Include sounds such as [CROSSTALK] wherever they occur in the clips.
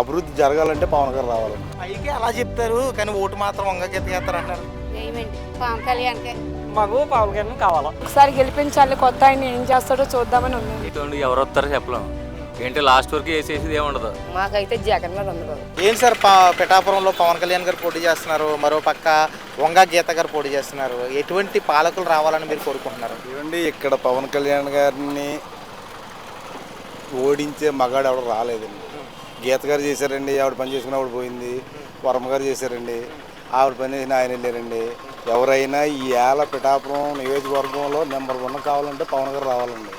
అభివృద్ధి జరగాలంటే పవన్ గారు రావాలండి. పైకి అలా చెప్తారు కానీ ఓటు మాత్రం వంగ గీతకేస్తారు అంటారు పవన్ కళ్యాణ్కే. మాకు పవన్ కళ్యాణ్ కావాలా? ఒకసారి గెలిపించాలి కొత్త ఆయన ఏం చేస్తాడో చూద్దామని ఉంది ఇటువంటి ఎవరు వస్తారో చెప్పలేం. ఏంటి లాస్ట్ వరకు వేసేసేది ఏముండదు. మాకైతే జగన్ మీద బాబు. ఏంటి సార్ ప- పిఠాపురంలో పవన్ కళ్యాణ్ గారు పోటీ చేస్తున్నారు మరో పక్క వంగ గీత గారు పోటీ చేస్తున్నారు. ఎటువంటి పాలకులు రావాలని మీరు కోరుకుంటున్నారు? ఏమండి ఇక్కడ పవన్ కళ్యాణ్ గారిని ఓడించే మగాడు ఎవడు రాలేదండి. గీత గారు చేశారండి ఆవిడ పని చేసుకుని ఆవిడ పోయింది. వర్మ గారు చేశారండి ఆవిడ పని చేసిన ఆయన వెళ్ళారండి. ఎవరైనా ఈ ఏళ్ళ పిఠాపురం నియోజకవర్గంలో నెంబర్ వన్ కావాలంటే పవన్ గారు రావాలండి.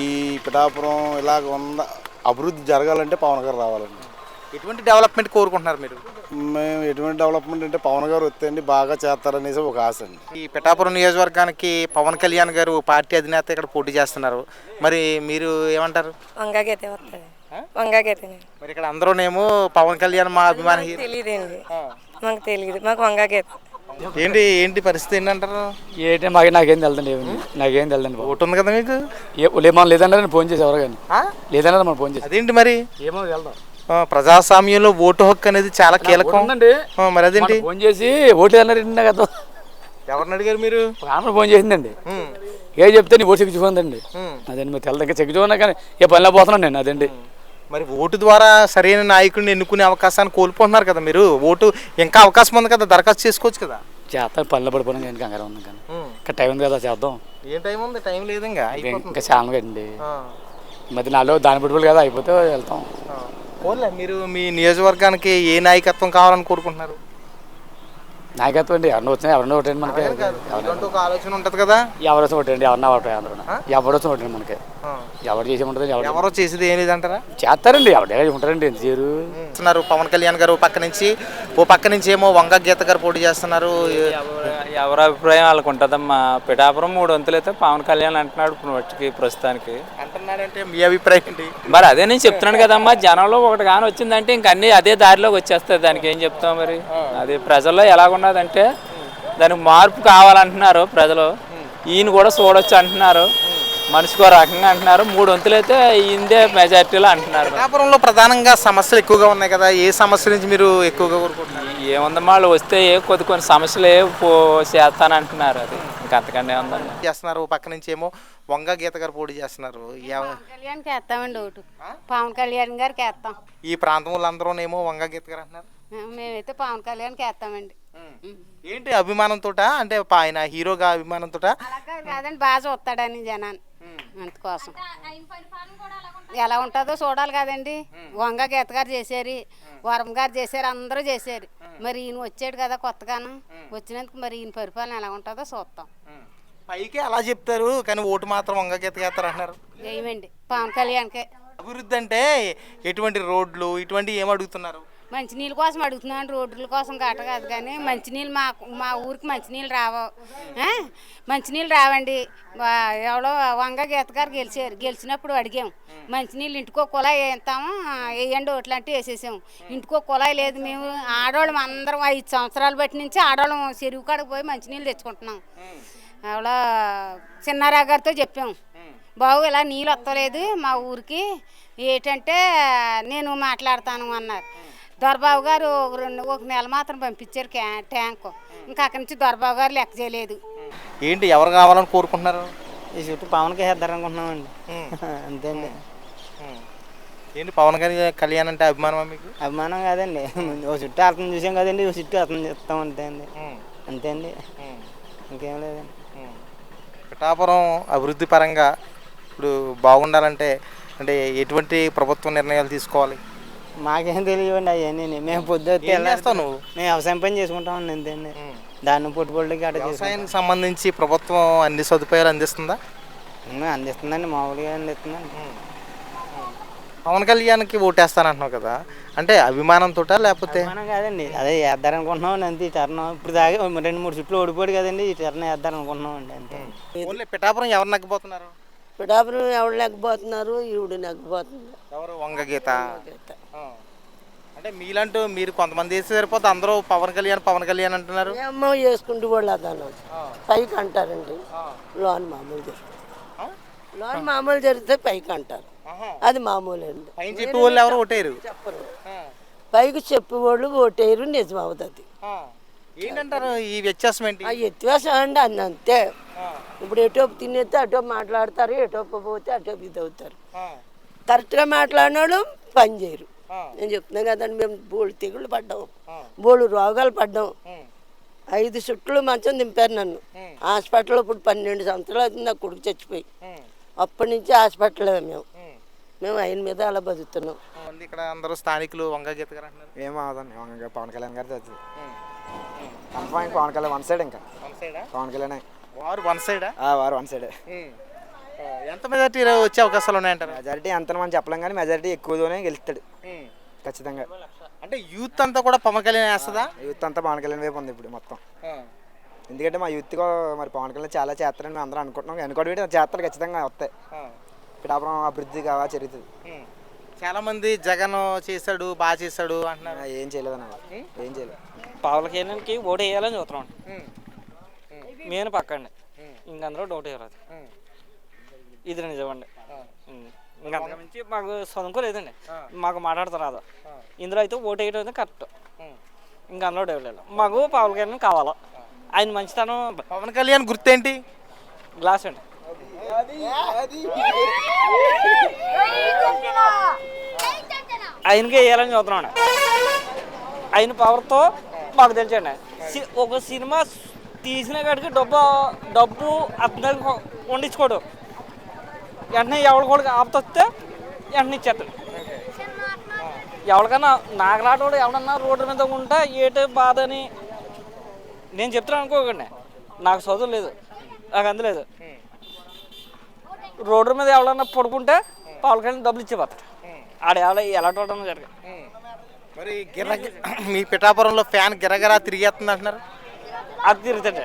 ఈ పిఠాపురం ఇలాగ ఉన్న అభివృద్ధి జరగాలంటే పవన్ గారు రావాలండి. ఎటువంటి డెవలప్మెంట్ కోరుకుంటున్నారు మీరు? మేము ఎటువంటి డెవలప్మెంట్ అంటే పవన్ గారు వస్తే అండి బాగా చేస్తారనేసి ఒక ఆశ అండి. ఈ పిఠాపురం నియోజకవర్గానికి పవన్ కళ్యాణ్ గారు పార్టీ అధినేత ఇక్కడ పోటీ చేస్తున్నారు. మరి మీరు ఏమంటారు? వంగగీతనే మరి ఇక్కడ అందరూనేమో పవన్ కళ్యాణ్ మా అభిమాన హీరో. తెలియదండి మాకు తెలియదు మాకు వంగగీత ఏంటి ఏంటి పరిస్థితి ఏంటంటారు? ఏంటి మాకు నాకేం తెలుదండి ఏమి? నాకేం తెలుదండి బాబు. ఓటు ఉంది కదా మీకు? ఏ లేమో లేదన్నా నేను ఫోన్ చేసి ఎవరు కానీ? ఆ? లేదన్నా మనం ఫోన్ చేసి? అదేంటి మరి? ఏమో వెళ్దాం ఆ, ప్రజాస్వామ్యంలో ఓటు హక్కు అనేది చాలా కీలకం. ఉందండి. ఆ, మరి అదేంటి? ఫోన్ చేసి ఓట్లు అన్నారు కదా? ఎవరిని అడిగారు మీరు? ఆమె ఫోన్ చేసిందండి. ఉమ్, ఏ చెప్తే నీ ఓటు చెక్కించుకుందండి ఉమ్. అదండి మీరు తెల్లదా చెక్కించుకున్నా కానీ ఏ పనిలో పోతున్నాను నేను అదండి మరి ఓటు ద్వారా సరైన నాయకుడిని ఎన్నుకునే అవకాశాన్ని కోల్పోతున్నారు కదా మీరు. ఓటు ఇంకా అవకాశం ఉంది కదా దరఖాస్తు చేసుకోవచ్చు కదా. చేస్తాను పనిలో పడిపోయినా కానీ కంగారు ఉంది కానీ. ఇంకా టైం ఉంది కదా చేద్దాం. ఏం టైం ఉంది? టైం లేదు ఇంకా ఇంకా చాలా కదండి మధ్య నాలో దాని పడిపోయి కదా అయిపోతే వెళ్తాం. మీరు మీ నియోజకవర్గానికి ఏ నాయకత్వం కావాలని కోరుకుంటున్నారు? నాయకత్వం అండి ఎవరిని వచ్చినా ఎవరిని ఒకటండి మనకి. ఒక ఆలోచన ఉంటుంది కదా? ఎవరు వచ్చి ఒకటండి ఎవరన్నా ఒకటే అందరూ ఎవరు వచ్చి ఒకటండి మనకి. ఎవరు చేసి ఉంటుంది ఎవరు ఎవరో చేసేది ఏం లేదంటారా? చేస్తారండి ఎవరే ఉంటారండి ఎంత చేయరు. చేస్తున్నారు పవన్ కళ్యాణ్ గారు పక్క నుంచి. ఓ పక్క నుంచి ఏమో వంగ గీత గారు పోటీ చేస్తున్నారు. ఎవరి అభిప్రాయం వాళ్ళకు ఉంటుందమ్మా. పిఠాపురం మూడు వంతులు అయితే పవన్ కళ్యాణ్ అంటున్నాడు ఇప్పుడు ప్రస్తుతానికి. అంటున్నారంటే మీ అభిప్రాయం ఏంటి? మరి అదే నేను చెప్తున్నాను కదమ్మా జనంలో ఒకటి కానీ వచ్చిందంటే ఇంక అన్ని అదే దారిలోకి వచ్చేస్తుంది దానికి ఏం చెప్తాం మరి? అది ప్రజల్లో ఎలాగున్నదంటే దానికి మార్పు కావాలంటున్నారు ప్రజలు. ఈయన కూడా చూడొచ్చు అంటున్నారు. మనిషికో రకంగా అంటున్నారు. మూడు వంతులు అయితే ఈయనదే మెజార్టీలో అంటున్నారు. పిఠాపురంలో ప్రధానంగా సమస్యలు ఎక్కువగా ఉన్నాయి కదా. ఏ సమస్య నుంచి మీరు ఎక్కువగా కోరుకుంటున్నారు? ఏముందమ్మా వాళ్ళు వస్తే ఏ కొద్ది కొన్ని సమస్యలు ఏ పో చేస్తానంటున్నారు అది. ఇంకా అంతకంటే ఏముందమ్మా చేస్తున్నారు? పక్క నుంచి ఏమో వంగ గీత గారు పోటీ చేస్తున్నారు. కళ్యాణ్కి వేస్తామండి ఓటు. పవన్ కళ్యాణ్ గారికి వేస్తాం. ఈ ప్రాంతం వాళ్ళందరూనేమో వంగ గీత గారు అంటున్నారు. మేమైతే పవన్ కళ్యాణ్కి వేస్తామండి. ఏంటి అభిమానంతో అంటే ఆయన హీరోగా అభిమానంతో అలాగే కాదండి బాగా చూస్తాడని జనాన్ని. అందుకోసం ఎలా ఉంటుందో చూడాలి కదండి. వంగ గీత గారు చేశారు వరం గారు చేశారు అందరూ చేశారు. మరి ఈయన వచ్చాడు కదా కొత్తగాను. వచ్చినందుకు మరి ఈయన పరిపాలన ఎలా ఉంటుందో చూస్తాం పైకి అలా చెప్తారు కానీ ఓటు మాత్రం వంగ గీత గేస్తారు అంటున్నారు. వేయమండి పవన్ కళ్యాణ్కే. అభివృద్ధి అంటే ఎటువంటి రోడ్లు ఇటువంటి ఏం అడుగుతున్నారు? మంచినీళ్ళ కోసం అడుగుతున్నాను రోడ్ల కోసం గట్ట కాదు కానీ మంచినీళ్ళు మా మా ఊరికి మంచినీళ్ళు రావు. మంచినీళ్ళు రావండి. ఎవడో వంగ గీత గారు గెలిచారు. గెలిచినప్పుడు అడిగాం మంచినీళ్ళు ఇంటికో కుళాయి వేస్తాము వేయండి ఓట్లంటే వేసేసాము. ఇంటికో కుళాయి లేదు మేము ఆడవాళ్ళం అందరం ఐదు సంవత్సరాలు బట్టి నుంచి ఆడవాళ్ళం చెరువు కాడకు పోయి మంచినీళ్ళు తెచ్చుకుంటున్నాం. ఆవిడ చిన్నారా గారితో చెప్పాం బాబు ఇలా నీళ్ళు వస్తలేదు మా ఊరికి ఏంటంటే నేను మాట్లాడతాను అన్నారు. దొరబాబు గారు ఒక రెండు ఒక నెల మాత్రం పంపించారు ట్యాంకు. ఇంకా అక్కడి నుంచి దొరబాబు గారు లెక్క చేయలేదు. ఏంటి ఎవరు కావాలని కోరుకుంటున్నారు? ఈ చుట్టూ పవన్కి వేద్దాం అనుకుంటున్నామండి [LAUGHS] అంతే అండి ఏంటి పవన్ గారి కళ్యాణ్ అంటే అభిమానమా మీకు? అభిమానం కాదండి. ఓ చుట్టూ అర్థం చూసాం కదండి ఓ చుట్టూ అర్థం చేస్తాం అంతే అండి. అంతే అండి ఇంకేం లేదండి. పిఠాపురం అభివృద్ధి పరంగా ఇప్పుడు బాగుండాలంటే అంటే ఎటువంటి ప్రభుత్వ నిర్ణయాలు తీసుకోవాలి? మాకేం తెలియవండి అవన్నీ మేము పొద్దు ఏం చేస్తావు నువ్వు? మేము వ్యవసాయం పని చేసుకుంటామండి అంతే అండి. దాన్ని పుట్టుబడికి చేసుకుంటాం వ్యవసాయానికి సంబంధించి ప్రభుత్వం అన్ని సదుపాయాలు అందిస్తుందా? అందిస్తుందండి మామూలుగా అందిస్తుందండి. పవన్ కళ్యాణ్కి ఓటేస్తానంటున్నావు కదా అంటే అభిమానంతో లేకపోతే? అభిమానం కాదండి అదే వేద్దారనుకుంటున్నాం అంతే ఈ టర్న్ ఇప్పుడు దాకా రెండు మూడు చుట్లు ఓడిపోయాడు కదండి ఈ టర్న్ వేద్దారనుకుంటున్నాం అండి అంతే ఓన్లీ పిఠాపురం ఎవరు నగ్గబోతున్నారు? పిఠాపురం ఎవడు నెగ్గబోతున్నారు? ఈవిడ నెగ్గబోతుంది. ఎవరు? వంగ గీత ఆ. అంటే మీలంటూ మీరు కొంతమంది వేస్తే సరిపోతే అందరూ పవన్ కళ్యాణ్ పవన్ కళ్యాణ్ అంటున్నారు. ఏమో వేసుకుంటూ వాళ్ళు అదాను. పైకి అంటారండి. లోన్ మామూలు జరుగుతుంది లోన్ మామూలు జరిగితే పైకి అంటారు. అది మామూలు అండి పైన చెప్పి వాళ్ళు ఎవరు ఓటేరు చెప్పరు. పైకి చెప్పేవాళ్ళు ఓటేరు నిజం అవుతుంది. ఏంటంటారు ఈ వ్యత్యాసం ఏంటి? ఆ వ్యత్యాసం అండి అన్న అంతే ఇప్పుడు ఎటోపు తినేస్తే అటోపు మాట్లాడతారు ఎటోపు పోతే అటోపు ఇది అవుతారు. కరెక్ట్గా మాట్లాడిన వాళ్ళు పని చేయరు. నేను చెప్తున్నాను కదండి మేము బోళ్ళు తెగుళ్ళు పడ్డాం. బోళ్ళు రోగాలు పడ్డాం. ఐదు చుట్లు మంచం దింపారు నన్ను. హాస్పిటల్లో ఇప్పుడు పన్నెండు సంవత్సరాలు అవుతుంది నా కొడుకు చచ్చిపోయి. అప్పటి నుంచి హాస్పిటల్ మేము. మేము ఆయన మీద అలా బతుకుతున్నాం. ఉంది ఇక్కడ అందరూ స్థానికులు వంగ గీత గారు అంటున్నారు. ఏం అవదండి వంగ పవన్ కళ్యాణ్ గారి. Confirm Pawan Kalyan one side ఇంకా. వన్ సైడా? పవన్ కళ్యాణ్. వారు వన్ సైడా? వారు వన్ సైడే. ఎంత మెజార్టీ వచ్చే అవకాశాలు ఉన్నాయంటారు? మెజారిటీ ఎంత మనం చెప్పలేం కానీ మెజారిటీ ఎక్కువతోనే గెలుస్తాడు. ఖచ్చితంగా. అంటే యూత్ అంతా కూడా పవన్ కళ్యాణ్ వేస్తుందా? యూత్ అంతా పవన్ కళ్యాణ్ వైపు ఉంది ఇప్పుడు మొత్తం. ఎందుకంటే మా యూత్ మరి పవన్ కళ్యాణ్ చాలా చేస్తారని మేము అందరం అనుకుంటున్నాం. అనుకోవడం ఏంటి, చేస్తారు ఖచ్చితంగా వస్తాయి. పిఠాపురం అభివృద్ధి కావా జరుగుతుంది. చాలా మంది జగన్ చేశాడు బాగా చేశాడు అంటున్నారు. ఏం చేయలేదు అన్న ఏం చేయలేదు. పవన్ కళ్యాణ్కి ఓటు వేయాలని చూస్తున్నాం. నేను పక్కండి. ఇంకందరూ డౌట్ వేయరాదు ఇది నిజమండి. ఇంకా అంతకుమించి మాకు చదువుకోలేదండి మాకు మాట్లాడతారు రాదు ఇందులో అయితే ఓటు వేయడం అయితే కరెక్ట్. ఇంకా అందులో డౌట్ లేదు. మాకు పవన్ కళ్యాణ్ కావాలా? ఆయన మంచితనం పవన్ కళ్యాణ్ గుర్తేంటి? గ్లాస్ అండి. ఆయనకి వేయాలని చూస్తున్నాం ఆయన పవర్తో మాకు తెలుసండి సి- ఒక సినిమా తీసిన కాడికి డబ్బు డబ్బు అతనికి వండించుకోడు. వెంటనే ఎవరి కూడా ఆపుతొస్తే వెంటనే ఇచ్చేస్తాడు ఎవరికన్నా నాగలాటోడు ఎవడన్నా రోడ్డు మీద ఉంటే ఏటే బాధ అని నేను చెప్తున్నాను అనుకోకండి. నాకు చదువు లేదు నాకు అందలేదు రోడ్డు మీద ఎవడన్నా పడుకుంటే పవన్ కళ్యాణ్ డబ్బులు ఇచ్చేపోతాడు ఆడ ఎవడ ఎలాంటి జరిగింది. మరి గిర మీ పిఠాపురంలో ఫ్యాన్ గిరగిరా తిరిగేస్తుంది అంటున్నారు? అది తిరుగుతాడు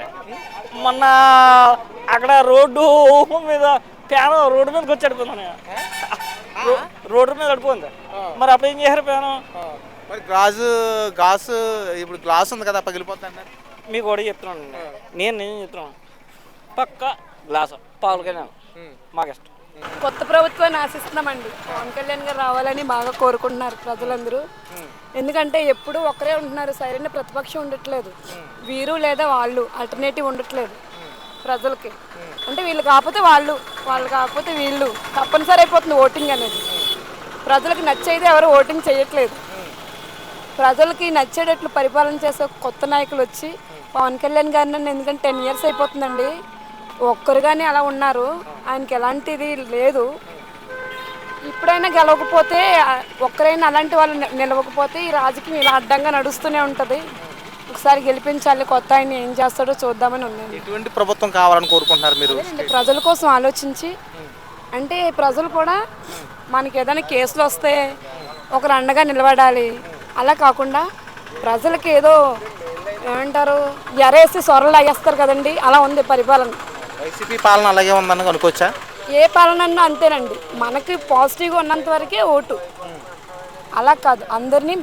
మొన్న అక్కడ రోడ్డు మీద ప్యాను రోడ్డు మీదకి వచ్చి అడిపోయింది రోడ్డు మీద అడిపోయింది మరి అప్పుడు ఏం చేశారు ప్యాను? మరి గాజు గాసు ఇప్పుడు గ్లాస్ ఉంది కదా పగిలిపోతుంది మీకు కూడా చెప్తున్నాను నేను. నేను చెప్తున్నాను. పక్క గ్లాసు పాలు కళ్యాణ్ మాకు ఇష్టం కొత్త ప్రభుత్వాన్ని ఆశిస్తున్నామండి. పవన్ కళ్యాణ్ గారు రావాలని బాగా కోరుకుంటున్నారు ప్రజలందరూ. ఎందుకంటే ఎప్పుడు ఒకరే ఉంటున్నారు. సరైన ప్రతిపక్షం ఉండట్లేదు. వీరు లేదా వాళ్ళు ఆల్టర్నేటివ్ ఉండట్లేదు. ప్రజలకి. అంటే వీళ్ళు కాకపోతే వాళ్ళు వాళ్ళు కాకపోతే వీళ్ళు. తప్పనిసరి అయిపోతుంది ఓటింగ్ అనేది. ప్రజలకు నచ్చేది ఎవరు ఓటింగ్ చేయట్లేదు. ప్రజలకి నచ్చేటట్లు పరిపాలన చేసే కొత్త నాయకులు వచ్చి పవన్ కళ్యాణ్ గారిని నన్ను ఎందుకంటే టెన్ ఇయర్స్ అయిపోతుందండి. ఒక్కరుగానే అలా ఉన్నారు. ఆయనకి ఎలాంటిది లేదు. ఇప్పుడైనా గెలవకపోతే ఒక్కరైనా అలాంటి వాళ్ళు నిలవకపోతే ఈ రాజకీయం ఇలా అడ్డంగా నడుస్తూనే ఉంటుంది. ఒకసారి గెలిపించాలి కొత్త ఆయన ఏం చేస్తాడో చూద్దామని ఉన్నాను. ఎటువంటి ప్రభుత్వం కావాలని కోరుకుంటున్నారు మీరు? ప్రజల కోసం ఆలోచించి అంటే ప్రజలు కూడా మనకి ఏదైనా కేసులు వస్తే ఒకరు అండగా నిలబడాలి. అలా కాకుండా ప్రజలకి ఏదో ఏమంటారు ఎరేసి సొరలు లాగేస్తారు కదండి అలా ఉంది పరిపాలన. వైసీపీ పాలన అలాగే ఉందని అనుకోవచ్చా? ఏ పాలన అన్నా అంతేనండి మనకి పాజిటివ్గా ఉన్నంత వరకే ఓటు. అలా కాదు అందరినీ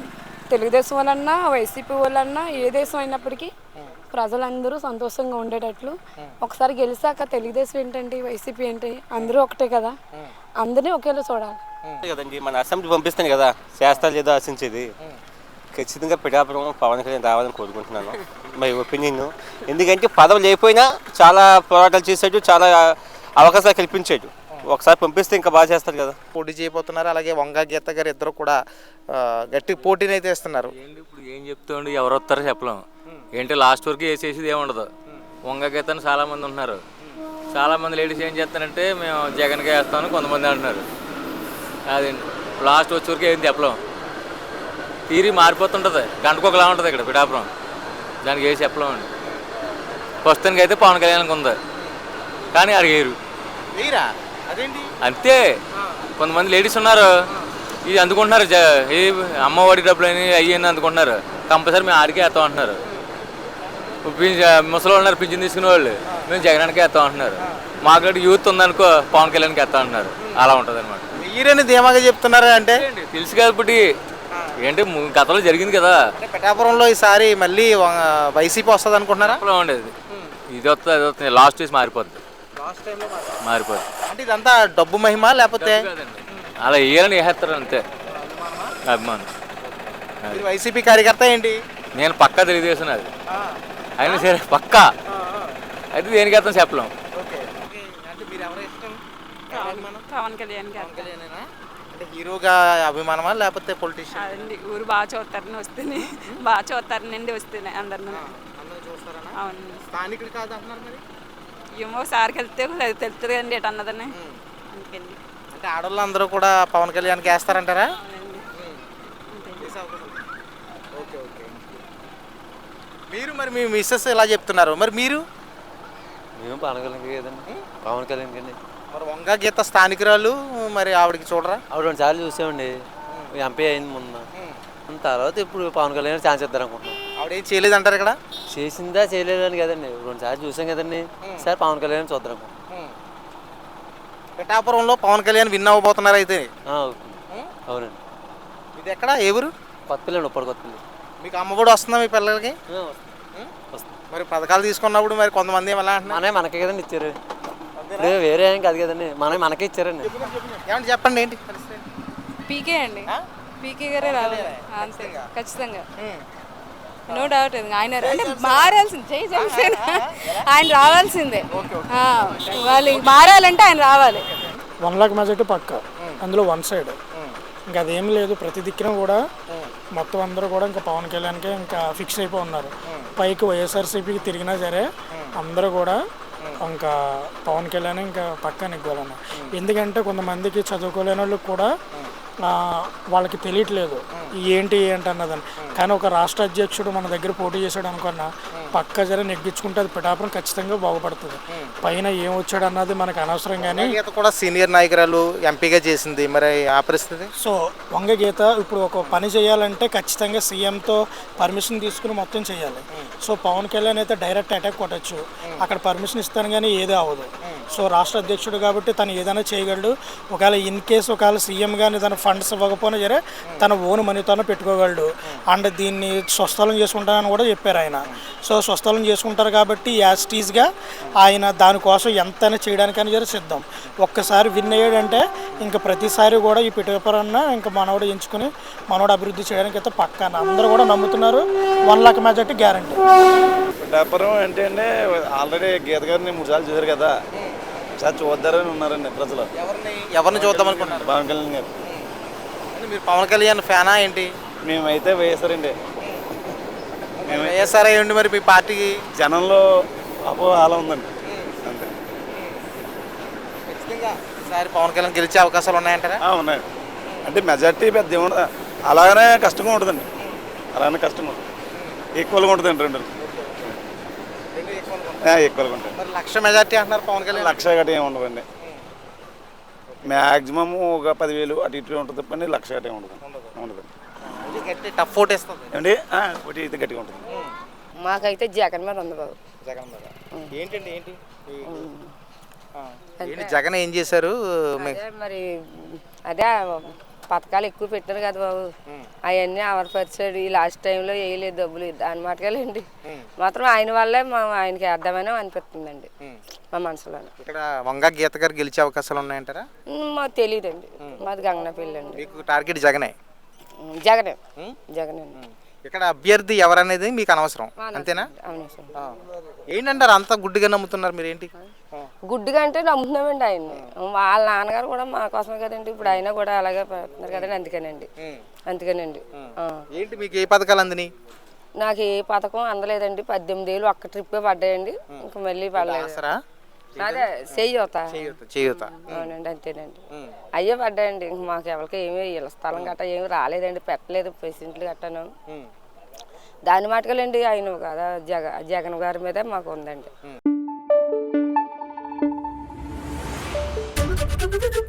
తెలుగుదేశం వాళ్ళన్నా వైసీపీ వాళ్ళన్నా ఏ దేశం అయినప్పటికీ ప్రజలందరూ సంతోషంగా ఉండేటట్లు. ఒకసారి గెలిచాక తెలుగుదేశం ఏంటండి వైసీపీ ఏంటి అందరూ ఒకటే కదా. అందరినీ ఒకేలా చూడాలి. కదండి మన అసెంబ్లీ పంపిస్తాను కదా చేస్తా లేదో ఆశించేది. ఖచ్చితంగా పిఠాపురం పవన్ కళ్యాణ్ రావాలని కోరుకుంటున్నాను మై ఒపీనియన్ ఎందుకంటే పదవి లేకపోయినా చాలా పోరాటాలు చేసాడు చాలా అవకాశాలు కల్పించాడు. ఒకసారి పంపిస్తే ఇంకా బాగా చేస్తారు కదా. పోటీ చేయబోతున్నారు. అలాగే వంగ గీత గారు ఇద్దరు కూడా గట్టి పోటీని అయితే ఇస్తున్నారు ఇప్పుడు ఏం చెప్తాండి? ఎవరు వస్తారో చెప్పలేం ఏంటి లాస్ట్ వరకు వేసేసేది ఏముండదు వంగ గీతని చాలా మంది ఉంటున్నారు. చాలా మంది లేడీస్ ఏం చేస్తారంటే మేము జగన్కే వేస్తామని కొంతమంది అంటున్నారు. అదండి లాస్ట్ వచ్చే వరకు ఏం చెప్పలేం తీరి మారిపోతుంటుంది. గంటకు ఒకలా ఉంటుంది ఇక్కడ పిఠాపురం. దానికి ఏం చెప్పలేమండి. ప్రస్తుతానికి అయితే పవన్ కళ్యాణ్కి ఉంది. కానీ అడిగేరు వీరా అదేంటి అంతే. కొంతమంది లేడీస్ ఉన్నారు. ఇది అందుకుంటున్నారు. అమ్మఒడి డబ్బులు అని అయ్యి అని అందుకుంటున్నారు. కంపల్సరీ మేము ఆడికే వేస్తాం అంటున్నారు. ముసలి ఉన్నారు పింఛన్ తీసుకునే వాళ్ళు. మేము జగనానికి వేస్తాం అంటున్నారు. మాకు యూత్ ఉందనుకో పవన్ కళ్యాణ్కి వేస్తాం అంటున్నారు. అలా ఉంటుంది అనమాట వీరని ధీమాగా చెప్తున్నారు అంటే? తెలుసు కదా ఇప్పుడు ఏంటి? గతంలో జరిగింది కదా. పిఠాపురంలో ఈసారి మళ్ళీ వైసీపీ వస్తుంది అనుకుంటున్నారా ఉండేది. ఇది వస్తుంది అది వస్తుంది లాస్ట్ చూసి మారిపోద్ది. మారిపోద్ది అంటే ఇదంతా డబ్బు మహిమ లేకపోతే? అలా వేయాలని వేసేస్తారు అంతే. అభిమానం. మీరు వైసీపీ కార్యకర్త ఏంటి? నేను పక్కా తెలుగుదేశం అది. అయినా సరే పక్కా. అయితే దేనికి వెళ్తాం చెప్పలేం. ఓకే. అంటే మీరు ఎవరు ఇష్టం? పవన్ కళ్యాణ్ గారు? అంటే హీరోగా అభిమానమా లేకపోతే పొలిటీషియన్ అదండి. ఊరు బాగా చూస్తారని వస్తేనే బాగా చూస్తారనండి వస్తేనే అందరిని. అందరూ చూస్తారనా? అవును స్థానికుడు కాదు అంటున్నారు మరి? ఏమో సార్కి వెళ్తే అది తెలుస్తుంది అండి ఎటు అన్నదని. అందుకండి అంటే ఆడవాళ్ళు అందరూ కూడా పవన్ కళ్యాణ్కి వేస్తారంటారా. Okay okay. మీరు మరి మీ మిస్సెస్ ఇలా చెప్తున్నారు? మరి మీరు? మేము పవన్ కళ్యాణ్ కదండి. పవన్ కళ్యాణ్ కండి మరి వంగ గీత స్థానికురాలు మరి ఆవిడకి చూడరా? ఆవిడ రెండు సార్లు చూసామండి. ఎంపీ అయింది మొన్న. తర్వాత ఇప్పుడు పవన్ కళ్యాణ్ ఛాన్స్ ఇద్దారు అనుకుంటున్నాం ఆవిడ ఏం చేయలేదంటారు ఇక్కడ? చేసిందా చేయలేదని కదండి. రెండు సార్లు చూసాం కదండి. సార్ పవన్ కళ్యాణ్ చూద్దాం. పిఠాపురంలో పవన్ కళ్యాణ్ విన్ అవ్వబోతున్నారు అయితే. అవునండి. ఇది ఎక్కడ? ఏ ఊరు? కొత్త పిల్లండి ఉప్పటి కొత్త మీకు అమ్మఒడి వస్తుందా మీ పిల్లలకి? మరి పథకాలు తీసుకున్నప్పుడు మరి కొంతమంది ఎలా అంటున్నారు? మనమే మనకే కదండి ఇచ్చారు. ఇప్పుడు వేరే ఏం కాదు కదండి. మనమే మనకే ఇచ్చారండి. ఏమంటే చెప్పండి ఏంటి పీకే అండి. పీకే గారే రావాలి. అంతే. ఖచ్చితంగా. నో డౌట్ ఆయన అంటే మారాల్సింది. జై జనసేన ఆయన రావాల్సిందే. ఆ, వాళ్ళు మారాలంటే ఆయన రావాలి. వన్ లాక్ మెజార్టీ పక్క. అందులో వన్ సైడ్ ఇంకా అదేం లేదు ప్రతి దిక్కున కూడా మొత్తం అందరూ కూడా ఇంకా పవన్ కళ్యాణ్కే ఇంకా ఫిక్స్ అయిపోయి ఉన్నారు. పైకి వైఎస్ఆర్సీపీకి తిరిగినా సరే అందరూ కూడా ఇంకా పవన్ కళ్యాణ్ ఇంకా పక్క నెగ్గాలన్న ఎందుకంటే కొంతమందికి చదువుకోలేని వాళ్ళకి కూడా వాళ్ళకి తెలియట్లేదు. ఏంటి ఏంటి అన్నదని. కానీ ఒక రాష్ట్ర అధ్యక్షుడు మన దగ్గర పోటీ చేశాడు అనుకున్నా పక్క జర నెగ్గించుకుంటే అది పిఠాపురం ఖచ్చితంగా బాగుపడుతుంది. పైన ఏం వచ్చాడు అన్నది మనకు అనవసరం కానీ గీత కూడా సీనియర్ నాయకురాలు ఎంపీగా చేసింది. మరి ఆ పరిస్థితి? సో వంగ గీత ఇప్పుడు ఒక పని చేయాలంటే ఖచ్చితంగా సీఎంతో పర్మిషన్ తీసుకుని మొత్తం చేయాలి. సో పవన్ కళ్యాణ్ అయితే డైరెక్ట్ అటాక్ కొట్టచ్చు. అక్కడ పర్మిషన్ ఇస్తాను కానీ ఏదే అవ్వదు. సో రాష్ట్ర అధ్యక్షుడు కాబట్టి తను ఏదైనా చేయగలడు. ఒకవేళ ఇన్ కేసు ఒకవేళ సీఎం కానీ తన ఫండ్స్ ఇవ్వకపోయినా సరే తన ఓన్ మనీతోనే పెట్టుకోగలడు. అండ్ దీన్ని స్వస్థలం చేసుకుంటానని కూడా చెప్పారు ఆయన. సో స్వస్థలం చేసుకుంటారు కాబట్టి యాస్టీస్గా ఆయన దానికోసం ఎంతైనా చేయడానికైనా సరే సిద్ధం. ఒక్కసారి విన్ అయ్యాడంటే ఇంకా ప్రతిసారి కూడా ఈ పిఠాపురాన్న ఇంకా మనవడు ఎంచుకుని మనవడు అభివృద్ధి చేయడానికి అయితే పక్కాన. అందరూ కూడా నమ్ముతున్నారు. One lakh majority guarantee. Pithapuram అంటే ఆల్రెడీ గీత గారిని మూడు సార్లు చూశారు కదా. సార్ చూద్దారని ఉన్నారండి ప్రజలు. ఎవరిని ఎవరిని చూద్దాం అనుకుంటున్నారు పవన్ కళ్యాణ్ గారు. మీరు పవన్ కళ్యాణ్ ఫ్యానా ఏంటి? మేమైతే వేసారండి మేము వైఎస్ఆర్ అయ్యండి మరి మీ పార్టీకి జనంలో అపోహాల ఉందండి. అంతే. ఖచ్చితంగా. ఈసారి పవన్ కళ్యాణ్ గెలిచే అవకాశాలు ఉన్నాయంటారా? ఆ, ఉన్నాయి. అంటే మెజార్టీ పెద్ద ఏముండదు అలాగనే కష్టంగా ఉంటుందండి. అలాగనే కష్టంగా ఉంటుంది. ఈక్వల్గా ఉంటుందండి రెండు. ఈక్వల్గా ఉంటాయి మరి లక్ష మెజార్టీ అంటున్నారు పవన్ కళ్యాణ్. లక్ష గట్ట ఏమి ఉండదండి. మ్యాక్సిమం ఒక పదివేలు అటు ఇటు ఉంటుంది తప్పని లక్ష గట్ట ఏమి ఉండదు. ఉండదు. ఇది గట్టి టఫ్ ఓట్ ఇస్తుంది ఏమండి? ఆ, ఒకటి అయితే గట్టిగా ఉంటుంది. మాకైతే జగన్ మీద ఉంది బాబు. జగన్ మీద. ఏంటండి ఏంటి? ఆ, ఏంటి జగన్ ఏం చేశారు? మరి అదే పథకాలు ఎక్కువ పెట్టారు కదా బాబు. అవన్నీ అమలుపరిచాడు. ఈ లాస్ట్ టైంలో వేయలేదు డబ్బులు. దాని మాటకెళ్ళండి మాత్రం ఆయన వల్లే మా ఆయనకి అర్థమైన అనిపిస్తుందండి. మా మనసులో ఇక్కడ వంగ గీత గారు గెలిచే అవకాశాలు ఉన్నాయంటారా? మాకు తెలియదండి మాది గంగనపల్లి అండి మీకు టార్గెట్ జగనే? జగనే. జగనే. ఇక్కడ అభ్యర్థి ఎవరనేది మీకు అనవసరం. అంతేనా. ఏంటంటారు? అంత గుడ్డిగా నమ్ముతున్నారు మీరు ఏంటి గుడ్డిగా అంటే నమ్ముతున్నామండి ఆయన్ని. వాళ్ళ నాన్నగారు కూడా మా కోసమే కదండి. ఇప్పుడు ఆయన కూడా అలాగే పెడుతున్నారు కదండి. అందుకేనండి. అందుకేనండి. ఏంటి మీకు ఏ పథకాలు అందినాయి? నాకు ఏ పథకం అందలేదండి. పద్దెనిమిది ఏళ్ళు ఒక్క ట్రిప్పే పడ్డాయండి. ఇంకా మళ్ళీ పడలేదు. అదే చేయూత చేయూత అవునండి అంతేనండి. అయ్యే పడ్డాయండి. ఇంక మాకు ఎవరికి ఏమీ ఇళ్ళ స్థలం గట్రా ఏమీ రాలేదండి. పెట్టలేదు. పేషెంట్లు గట్టాను. దాని మాటకలండి ఆయన కదా జగ జగన్ గారి మీదే మాకు ఉందండి. Thank [LAUGHS] you.